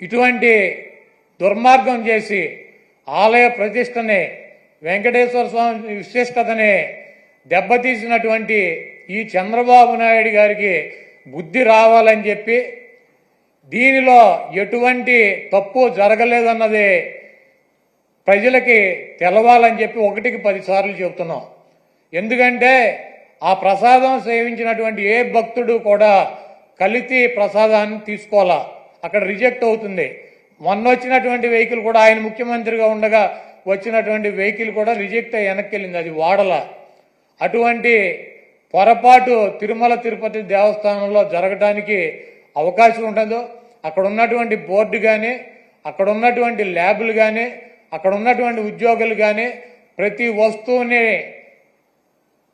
ఇటువంటి దుర్మార్గం చేసి ఆలయ ప్రతిష్టని వెంకటేశ్వర స్వామి విశిష్టతని దెబ్బతీసినటువంటి ఈ చంద్రబాబు నాయుడు గారికి బుద్ధి రావాలని చెప్పి దీనిలో ఎటువంటి తప్పు జరగలేదన్నది ప్రజలకి తెలవాలని చెప్పి ఒకటికి పదిసార్లు చెబుతున్నాం. ఎందుకంటే ఆ ప్రసాదం సేవించినటువంటి ఏ భక్తుడు కూడా కలితి ప్రసాదాన్ని తీసుకోవాలా? అక్కడ రిజెక్ట్ అవుతుంది. మొన్న వచ్చినటువంటి వెహికల్ కూడా ఆయన ముఖ్యమంత్రిగా ఉండగా వచ్చినటువంటి వెహికల్ కూడా రిజెక్ట్ అయ్యి వెనక్కి వెళ్ళింది. అది వాడల. అటువంటి పొరపాటు తిరుమల తిరుపతి దేవస్థానంలో జరగడానికి అవకాశం ఉండదు అక్కడ ఉన్నటువంటి బోర్డు కానీ అక్కడ ఉన్నటువంటి ల్యాబులు కానీ అక్కడ ఉన్నటువంటి ఉద్యోగులు కానీ ప్రతి వస్తువుని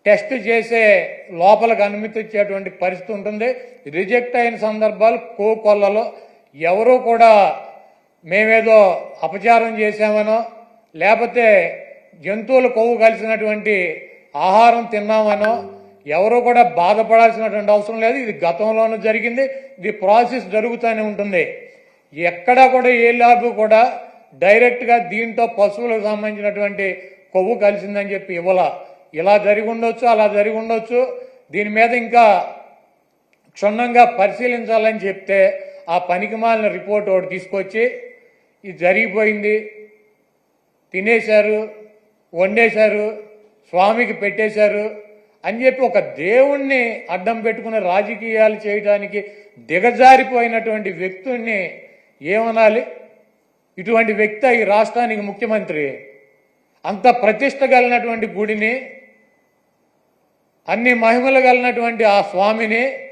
టెస్ట్ చేసే లోపలికి అనుమతి ఇచ్చేటువంటి పరిస్థితి ఉంటుంది. రిజెక్ట్ అయిన సందర్భాలు కోకొల్లలో ఎవరూ కూడా మేమేదో అపచారం చేశామనో లేకపోతే జంతువులు కొవ్వు కలిసినటువంటి ఆహారం తిన్నామనో ఎవరు కూడా బాధపడాల్సినటువంటి అవసరం లేదు. ఇది గతంలోనూ జరిగింది. ఇది ప్రాసెస్ జరుగుతూనే ఉంటుంది. ఎక్కడా కూడా ఏ ల్యాబ్ కూడా డైరెక్ట్గా దీంతో పశువులకు సంబంధించినటువంటి కొవ్వు కలిసిందని చెప్పి ఇవ్వాల. ఇలా జరిగి ఉండొచ్చు అలా జరిగి ఉండొచ్చు. దీని మీద ఇంకా క్షుణ్ణంగా పరిశీలించాలని చెప్తే ఆ పనికిమాలిన రిపోర్ట్ ఒకటి తీసుకొచ్చి ఇది జరిగిపోయింది. తినేశారు వండేశారు స్వామికి పెట్టేశారు అని చెప్పి ఒక దేవుణ్ణి అడ్డం పెట్టుకుని రాజకీయాలు చేయడానికి దిగజారిపోయినటువంటి వ్యక్తుల్ని ఏమనాలి? ఇటువంటి వ్యక్తి ఈ రాష్ట్రానికి ముఖ్యమంత్రి. అంత ప్రతిష్ట కలిగినటువంటి గుడిని అన్ని మహిమలు కలిగినటువంటి ఆ స్వామిని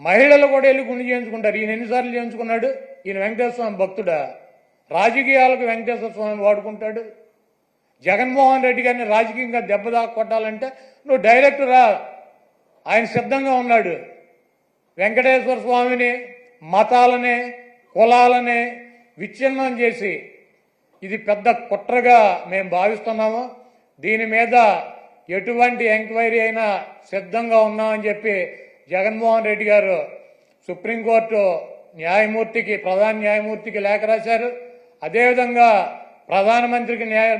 మహిళలు కూడా వెళ్ళి గుండె చేయించుకుంటారు. ఈయన ఎన్నిసార్లు చేయించుకున్నాడు? ఈయన వెంకటేశ్వర స్వామి భక్తుడా? రాజకీయాలకు వెంకటేశ్వర స్వామి వాడుకుంటాడు. జగన్మోహన్ రెడ్డి గారిని రాజకీయంగా దెబ్బ కొట్టాలంటే నువ్వు డైరెక్ట్ రా. ఆయన సిద్ధంగా ఉన్నాడు. వెంకటేశ్వర స్వామిని మతాలని కులాలని విచ్ఛిన్నం చేసి ఇది పెద్ద కుట్రగా మేము భావిస్తున్నాము. దీని మీద ఎటువంటి ఎంక్వైరీ అయినా సిద్ధంగా ఉన్నామని చెప్పి జగన్మోహన్ రెడ్డి గారు సుప్రీంకోర్టు న్యాయమూర్తికి ప్రధాన న్యాయమూర్తికి లేఖ రాశారు. అదేవిధంగా ప్రధానమంత్రికి న్యాయ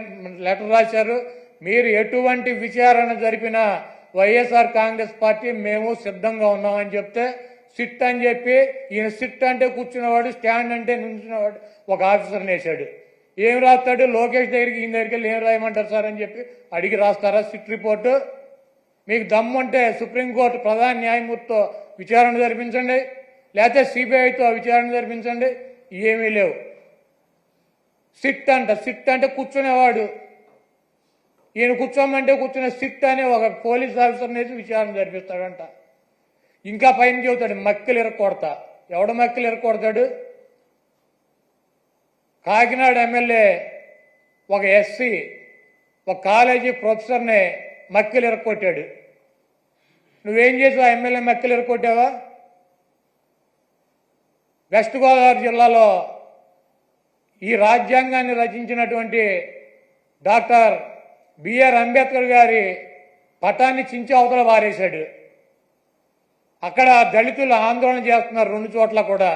లెటర్ రాశారు. మీరు ఎటువంటి విచారణ జరిపినా వైఎస్ఆర్ కాంగ్రెస్ పార్టీ మేము సిద్ధంగా ఉన్నామని చెప్తే సిట్ అని చెప్పి ఈయన సిట్ అంటే కూర్చున్నవాడు స్టాండ్ అంటే నించున్నవాడు ఒక ఆఫీసర్ని వేశాడు ఏం రాస్తాడు? లోకేష్ దగ్గరికి ఈయన దగ్గరికి వెళ్ళి ఏం రాయమంటారు సార్ అని చెప్పి అడిగి రాస్తారా సిట్ రిపోర్టు? మీకు దమ్ముంటే సుప్రీంకోర్టు ప్రధాన న్యాయమూర్తితో విచారణ జరిపించండి. లేకపోతే సిబిఐతో విచారణ జరిపించండి. ఏమీ లేవు. సిట్ అంట సిట్ అంటే కూర్చునేవాడు. ఈయన కూర్చోమంటే కూర్చునే సిట్ అనే ఒక పోలీస్ ఆఫీసర్ వేసి విచారణ జరిపిస్తాడంట. ఇంకా పైన చెబుతాడు మక్కలు ఇరక్కొడతా. ఎవడ మక్కలు ఇరక్కొడతాడు? కాకినాడ ఎమ్మెల్యే ఒక ఎస్సీ ఒక కాలేజీ ప్రొఫెసర్ని మక్కలు ఇరక్కొట్టాడు. నువ్వేం చేసావు? ఆ ఎమ్మెల్యే మెక్కలు ఎరుకొట్టావా వెస్ట్ గోదావరి జిల్లాలో ఈ రాజ్యాంగాన్ని రచించినటువంటి డాక్టర్ బిఆర్ అంబేద్కర్ గారి పటాన్ని చించి అవతల వారేశాడు. అక్కడ దళితులు ఆందోళన చేస్తున్నారు రెండు చోట్ల కూడా.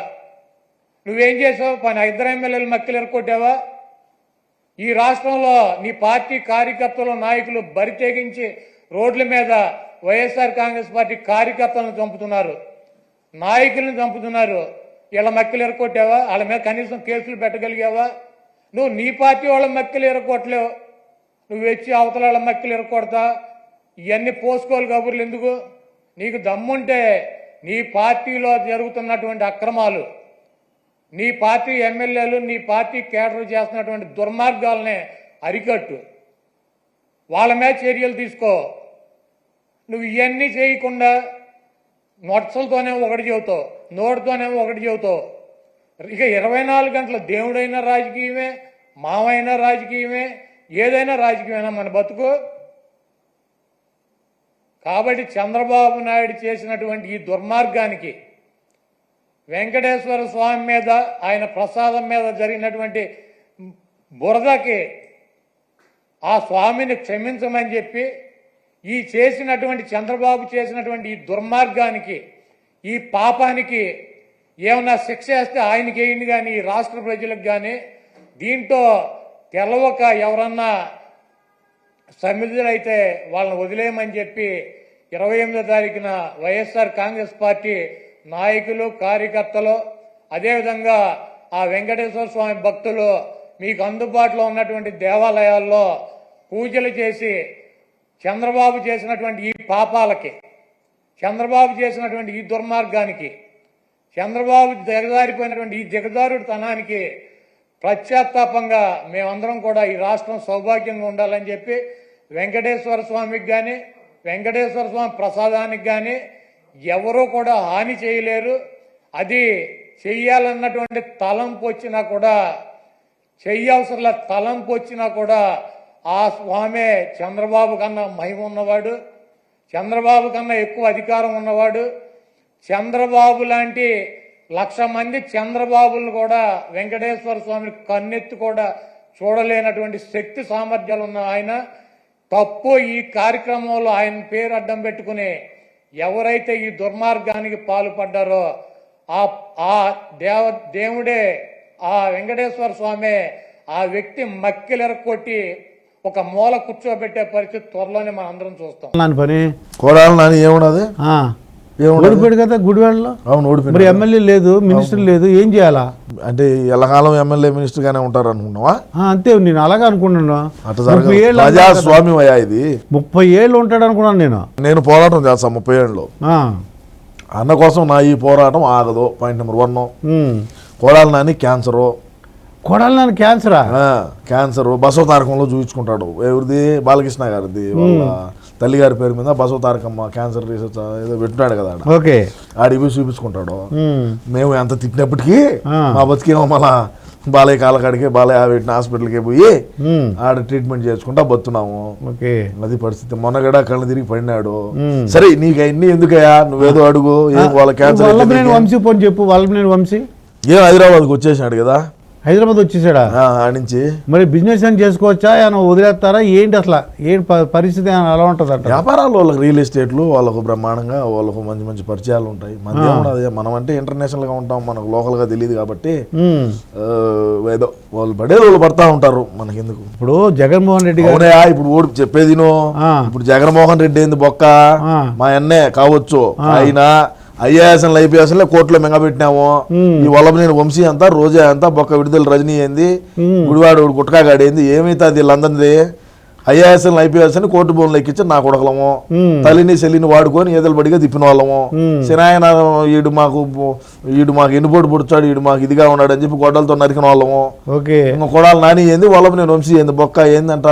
నువ్వేం చేసావు? పని ఇద్దరు ఎమ్మెల్యేలు మక్కలు ఎరకొట్టావా ఈ రాష్ట్రంలో నీ పార్టీ కార్యకర్తలు నాయకులు బరితెగించి రోడ్ల మీద వైఎస్ఆర్ కాంగ్రెస్ పార్టీ కార్యకర్తలను చంపుతున్నారు నాయకులను చంపుతున్నారు. ఇలా మక్కలు ఎరకొట్టావా వాళ్ళ మీద కనీసం కేసులు పెట్టగలిగావా? నువ్వు నీ పార్టీ వాళ్ళ మక్కలు ఎరకొట్టలేవు నువ్వు వచ్చి అవతల వాళ్ళ మక్కలు ఎరకొడతా ఇవన్నీ పోసుకోవాలి కబుర్లు ఎందుకు? నీకు దమ్ముంటే నీ పార్టీలో జరుగుతున్నటువంటి అక్రమాలు నీ పార్టీ ఎమ్మెల్యేలు నీ పార్టీ కేడర్ చేస్తున్నటువంటి దుర్మార్గాలనే అరికట్టు. వాళ్ళ మీద చర్యలు తీసుకో. నువ్వు ఇవన్నీ చేయకుండా నొట్సలతోనే ఒకటి చెబుతావు నోటితోనే ఒకటి చెబుతావు. ఇక ఇరవై నాలుగు గంటల దేవుడైన రాజకీయమే మావైనా రాజకీయమే ఏదైనా రాజకీయమైనా మన బతుకు. కాబట్టి చంద్రబాబు నాయుడు చేసినటువంటి ఈ దుర్మార్గానికి వెంకటేశ్వర స్వామి మీద ఆయన ప్రసాదం మీద జరిగినటువంటి బురదకి ఆ స్వామిని క్షమించమని చెప్పి ఈ చేసినటువంటి చంద్రబాబు చేసినటువంటి ఈ దుర్మార్గానికి ఈ పాపానికి ఏమన్నా శిక్ష వేస్తే ఆయనకి వేయండి కానీ ఈ రాష్ట్ర ప్రజలకు కానీ దీంతో తెలవక ఎవరన్నా సమిధులైతే వాళ్ళని వదిలేయమని చెప్పి ఇరవై ఎనిమిదో తారీఖున వైఎస్ఆర్ కాంగ్రెస్ పార్టీ నాయకులు కార్యకర్తలు అదేవిధంగా ఆ వెంకటేశ్వర స్వామి భక్తులు మీకు అందుబాటులో ఉన్నటువంటి దేవాలయాల్లో పూజలు చేసి చంద్రబాబు చేసినటువంటి ఈ పాపాలకి చంద్రబాబు చేసినటువంటి ఈ దుర్మార్గానికి చంద్రబాబు దిగజారిపోయినటువంటి ఈ దిగజారుడు తనానికి ప్రత్యాత్తాపంగా మేమందరం కూడా ఈ రాష్ట్రం సౌభాగ్యంగా ఉండాలని చెప్పి వెంకటేశ్వర స్వామికి కానీ వెంకటేశ్వర స్వామి ప్రసాదానికి కానీ ఎవరూ కూడా హాని చేయలేరు. అది చెయ్యాలన్నటువంటి తలంపు వచ్చినా కూడా చెయ్యవసరంల తలంపు వచ్చినా కూడా ఆ స్వామే చంద్రబాబు కన్నా మహిమ ఉన్నవాడు చంద్రబాబు కన్నా ఎక్కువ అధికారం ఉన్నవాడు. చంద్రబాబు లాంటి లక్ష మంది చంద్రబాబులు కూడా వెంకటేశ్వర స్వామిని కన్నెత్తి కూడా చూడలేనటువంటి శక్తి సామర్థ్యాలు ఉన్న ఆయన. తప్పు ఈ కార్యక్రమంలో ఆయన పేరు అడ్డం పెట్టుకుని ఎవరైతే ఈ దుర్మార్గానికి పాల్పడ్డారో ఆ ఆ దేవ దేవుడే ఆ వెంకటేశ్వర స్వామి ఆ వ్యక్తి మక్కిలెరక్కొట్టి ఒక మూల కూర్చోబెట్టే పరిస్థితి త్వరలోనే మనం అందరం చూస్తాం. నాని పని? కోడాలి నాని ఏమున్నది ఓడిపోయాడు కదా గుడివాడలో? అవును మరి ఓడిపోయింది ఎమ్మెల్యే లేదు మినిస్టర్ లేదు ఏం చేయాలా? అంటే ఎల్లకాలం ఎమ్మెల్యే మినిస్టర్ గానే ఉంటారు అనుకున్నావా ఆ, అంతే నేను అలాగే అనుకున్నాను ఏళ్ళు. ప్రజాస్వామ్యం అయ్యా ఇది. ముప్పై ఏళ్ళు ఉంటాడు అనుకున్నాను నేను. నేను పోరాటం చేస్తాను ముప్పై ఏళ్ళలో. ఆ. అన్న కోసం నా ఈ పోరాటం ఆగదు. Point number one. Kodali Nani cancer Kodali నాన్న క్యాన్సరా? క్యాన్సర్. బసవ తారకంలో చూపించుకుంటాడు. ఎవరిది? బాలకృష్ణ గారిది వాళ్ళ తల్లి గారి పేరు మీద బసవ తారకమ్మ క్యాన్సర్ రీసెర్చ్ ఏదో పెట్టున్నాడు కదా ఆడ. ఓకే. పోయి చూపించుకుంటాడు. మేము. ఎంత తిట్టినప్పటికీ ఆ. మా బతికేమో మళ్ళా బాలయ్య కాలకాడికి బాలయ్య పెట్టిన హాస్పిటల్కి పోయి. ఆడ ట్రీట్మెంట్ చేసుకుంటా బతున్నాము. ఓకే. అది పరిస్థితి. మొన్నగడ కళ్ళు తిరిగి పడినాడు. సరే నీకు అన్ని ఎందుకయ్యా? నువ్వేదో అడుగు. వాళ్ళ క్యాన్సర్? వంశీ పోని చెప్పు. వల్లభనేని వంశీ? ఏం హైదరాబాద్కి వచ్చేసినాడు కదా? హైదరాబాద్ వచ్చేసాడా? నుంచి మరి బిజినెస్ అని చేసుకోవచ్చా? ఏమైనా వదిలేస్తారా? ఏంటి అసలు? ఏంటి పరిస్థితి ఎలా ఉంటుంది అంట వ్యాపారాలు వాళ్ళకి రియల్ ఎస్టేట్లు వాళ్ళకు బ్రహ్మాండంగా వాళ్ళకు మంచి మంచి పరిచయాలు ఉంటాయి. మన ఏమున్నది మనం అంటే ఇంటర్నేషనల్గా ఉంటాం మనకు లోకల్గా తెలియదు కాబట్టి ఏదో వాళ్ళు పడేది వాళ్ళు పడతా ఉంటారు మనకెందుకు? ఇప్పుడు జగన్మోహన్ రెడ్డి గారు అవునయా ఇప్పుడు ఓడి చెప్పేది. ఇప్పుడు జగన్మోహన్ రెడ్డి ఏంది బొక్క. మా అన్నే కావచ్చు. ఆయన ఐఏఎస్ ఐపీఎస్ కోర్టులో మింగబెట్టినాము. ఈ వల్లభనేని వంశీ అంతా రోజా అంతా బొక్క విడుదల రజనీ ఏంది గుడివాడు గుట్కాగాడు ఏంది ఏమైతే అది వీళ్ళందరిది ఐఏఎస్ ఐపీఎస్ అని కోర్టు బోన్లు ఎక్కించి నా కొడకలము. తల్లిని చెల్లిని వాడుకొని ఏదలు బడిగా తిప్పిన వాళ్ళము. సినాయన ఈడు మాకు ఈడు మాకు ఎన్నుపోటు పుడుచాడు ఈడు మాకు ఇదిగా ఉన్నాడు అని చెప్పి గొడ్డలతో నరికిన వాళ్ళము. కొడాలి నాని ఏంది వల్లభనేని వంశీ ఏంది బొక్క ఏందంట